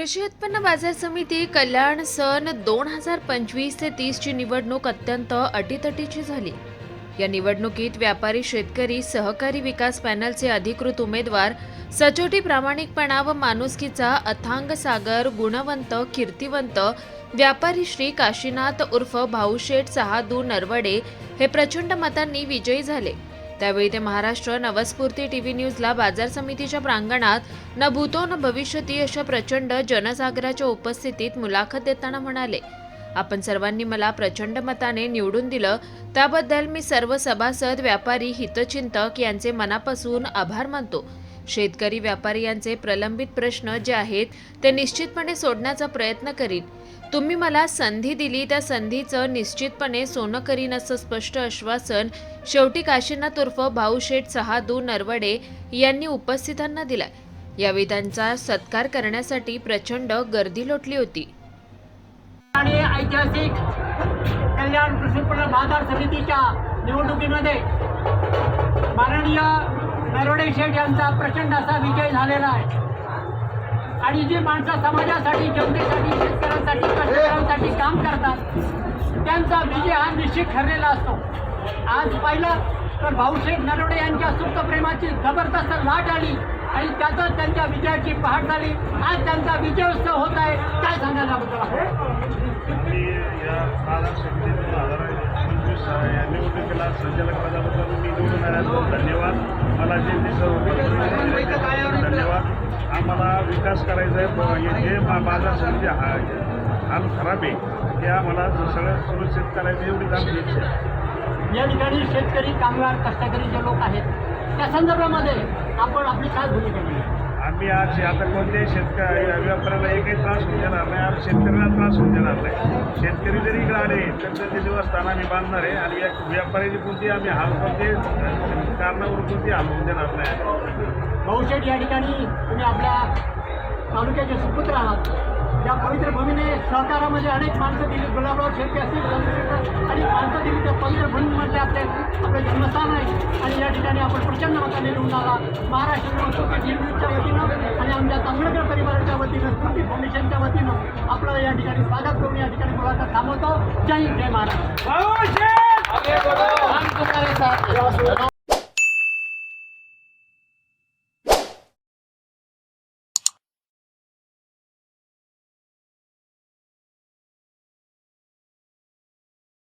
कृषी उत्पन्न बाजार समिती कल्याण सन दोन हजार पंचवीस ते तीसची निवडणूक अत्यंत अटीतटीची झाली. या निवडणुकीत व्यापारी शेतकरी सहकारी विकास पॅनलचे अधिकृत उमेदवार सचोटी प्रामाणिकपणा व माणुसकीचा अथांग सागर गुणवंत कीर्तिवंत व्यापारी श्री काशीनाथ उर्फ भाऊशेठ सहादू नरवडे हे प्रचंड मतांनी विजयी झाले. त्यावेळी ते महाराष्ट्र नवस्फूर्ती टी व्ही न्यूजला बाजार समितीच्या प्रांगणात न भूतो न भविष्यती अशा प्रचंड जनसागराच्या उपस्थितीत मुलाखत देताना म्हणाले आपण सर्वांनी मला प्रचंड मताने निवडून दिलं. त्याबद्दल मी सर्व सभासद व्यापारी हितचिंतक यांचे मनापासून आभार मानतो. शेतकरी व्यापारी यांचे प्रलंबित प्रश्न जे आहेत ते निश्चितपणे सोडण्याचा प्रयत्न करीन. तुम्ही मला संधी दिली त्या संधीचं निश्चितपणे सोनं करीन असं स्पष्ट आश्वासन शेवटी काशीनाथ उर्फ भाऊशेठ सहादू नरवडे यांनी उपस्थितांना दिलाय. यावेळी त्यांचा सत्कार करण्यासाठी प्रचंड गर्दी लोटली होती. आणि ऐतिहासिक कल्याण कृषी उत्पन्न बाजार समितीच्या निवडणुकीमध्ये माननीय नरोडे शेठ यांचा प्रचंड असा विजय झालेला आहे. आणि जी माणसं समाजासाठी जनतेसाठी शेतकऱ्यांसाठी कष्टकऱ्यांसाठी काम करतात त्यांचा विजय हा निश्चित ठरलेला असतो. आज पाहिलं तर भाऊशेठ नरोडे यांच्या सुप्तप्रेमाची जबरदस्त लाट आली आणि त्यातच त्यांच्या विजयाची पहाट झाली. आज त्यांचा विजयोत्सव होत आहे. काय सांगायला बद्दल मी या बाजार समिती पंचवीस निवडणुकीला संचालक पदाबद्दल मी निवडून आल्याबद्दल धन्यवाद. मला जे दिसत धन्यवाद. आम्हाला विकास करायचा आहे हे जे बा- बाजार हा हाल खराब आहे ते आम्हाला सगळं सुरक्षित करायचं एवढीच आमची इच्छा आहे. या ठिकाणी शेतकरी कामगार कष्टकरी जे लोक आहेत त्या संदर्भामध्ये आपण आपली काय भूमिका केली आम्ही आज आता कोणत्याही शेतकरी व्यापाऱ्याला एकही त्रास होऊ देणार नाही. आज शेतकऱ्याला त्रास होऊ देणार नाही. शेतकरी जरी इकडे आले तर ते निवासस्थान आम्ही बांधणार आहे आणि या व्यापाऱ्याची कोणती आम्ही हाल कोणते कारणावर कोणती हाल होऊ देणार नाही. भाऊशेठ या ठिकाणी तुम्ही आपल्या तालुक्याचे सुपुत्र आहात. या पवित्र भूमीने सहकारामध्ये अनेक माणसं दिली. गुलाबराव शेतकरी असतील आणि माणसं दिली त्या आपले आपले जन्मस्थान आहे. आणि या ठिकाणी आपण प्रचंड मताने निवडून आला महाराष्ट्र न्यूजच्या वतीनं आणि आमच्या तांबडकर परिवाराच्या वतीनं स्फूर्ती फाउंडेशनच्या वतीनं आपलं या ठिकाणी स्वागत करून या ठिकाणी मुलाखत थांबवतो. जय हिंद जय महाराष्ट्र.